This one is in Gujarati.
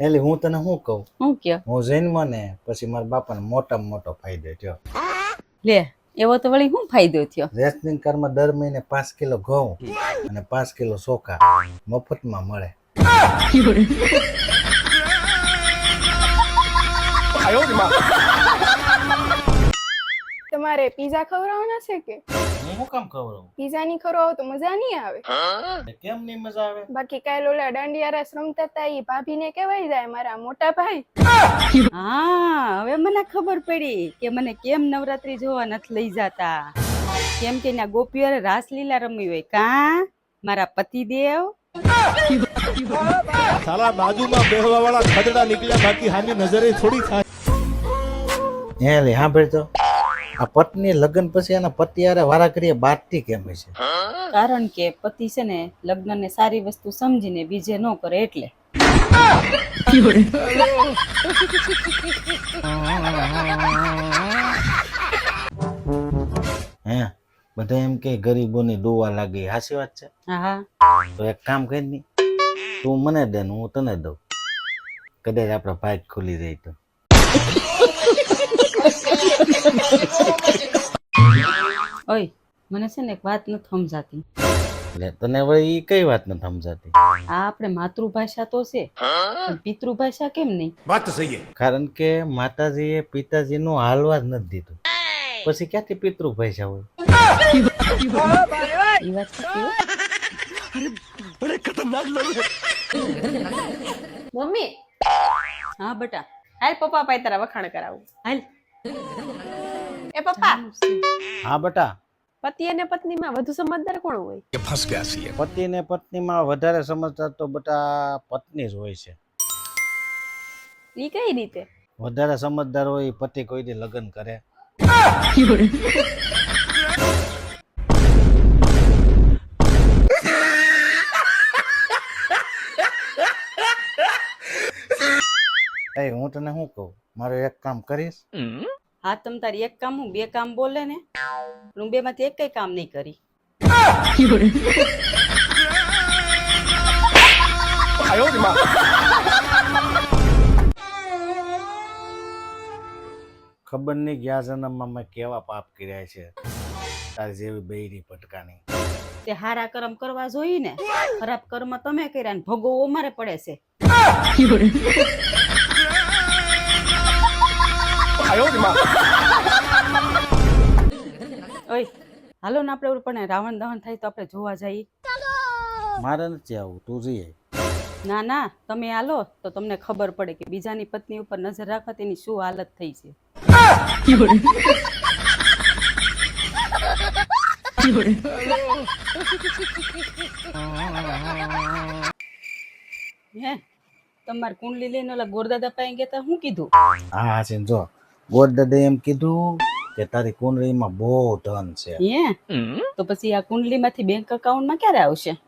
એટલે હું તને શું કહું? હું કે હું જન્મ ને પછી મારા બાપાને મોટામાં મોટો ફાયદો થયો. લે એવો તો વળી શું ફાયદો થયો? રેશનિંગ કારમાં દર મહિને પાંચ કિલો ઘઉં અને પાંચ કિલો ચોખા મફતમાં મળે. તમારે પીઝા ખવડાવવાના છે કે? હું શું કામ ખવડાવું? પીઝા ની ખવડાવો તો મજા નહીં આવે. કેમ નહીં મજા આવે? બાકી કાલ ઓલા દાંડિયા રસ રમતા હતા ઈ ભાભીને કહેવાય જાય મારા મોટા ભાઈ. હા હવે મને ખબર પડી કે મને કેમ નવરાત્રી જોવા નથી લઈ જાતા. કેમ કે એના ગોપીઓ રાસલીલા રમી હોય. કા? મારા પતિદેવ? સાલા બાજુમાં બેહવા વાળા ખદડા નીકળ્યા બાકી હાની નજરે થોડી થાય. હે લે સાંભળ તો. આ પત્ની લગ્ન પછી એના પતિ હારે વારા કરીએ બાટતી કેમ છે? કારણ કે પતિ છે ને લગ્નને સારી વસ્તુ સમજીને બીજે ન કરે એટલે. હે બધા એમ કે ગરીબોની દોવા લાગી હાચી વાત છે? હા. તો એક કામ કરી તું મને દે હું તને દઉં. કદાચ આપણો ભાગ ખુલી જાય તો. ઓય મને છે ને એક વાત ન સમજાતી. એટલે તને હવે ઈ કઈ વાત નથી સમજાતી? આ આપણે માતૃભાષા તો છે પણ પિતૃભાષા કેમ નહીં? વાત તો સહી કારણ કે માતાજીએ પિતાજીનો હાલવા જ નથી દીધું. પછી ક્યાંથી પિતૃભાષા હોય? એ વાત સાચી હો. મમ્મી! હા બટા. હાલ પપ્પા પાસે તારા વખાણ કરાવું. હાલ. એ પપ્પા? હા બટા. પતિ અને પત્નીમાં વધુ સમજદાર કોણ હોય? પતિ ને પત્નીમાં વધારે સમજદાર તો બટા પત્ની જ હોય છે. ઈ કઈ રીતે? વધારે સમજદાર હોય પતિ કોઈ દી લગ્ન કરે. એ હું તને શું કહું? મારું એક કામ કરીશ. હા તમ તારી એક કામ હું બે કામ બોલે ને હું બે માંથી એક કામ નહીં કરી. ખબર નહીં ગયા જન્મમાં મેં કેવા પાપ કર્યા છે. તારી જેવી બૈરી પટકાની તે હારા કર્મ કરવા જોઈએ ને ખરાબ કર્મ તમે કર્યા ને ભોગવવો અમારે પડે છે. ઓય હાલો ને આપણે પણ રાવણ દહન થાય તો આપણે જોવા જઈએ. મારે નથી આવું તું જઈએ ના ના તમે હાલો તો તમને ખબર પડે કે બીજાની પત્ની ઉપર નજર રાખવા તેની શું હાલત થઈ છે. હે તમારે કુંડલી લઈને ઓલા ગોરદાદા પાસે ગયા તા શું કીધું? હા હા છે જો. ગોરદાદે એમ કીધું કે તારી કુંડળીમાં બહુ ધન છે. હે? તો પછી આ કુંડળીમાંથી બેંક અકાઉન્ટમાં ક્યારે આવશે?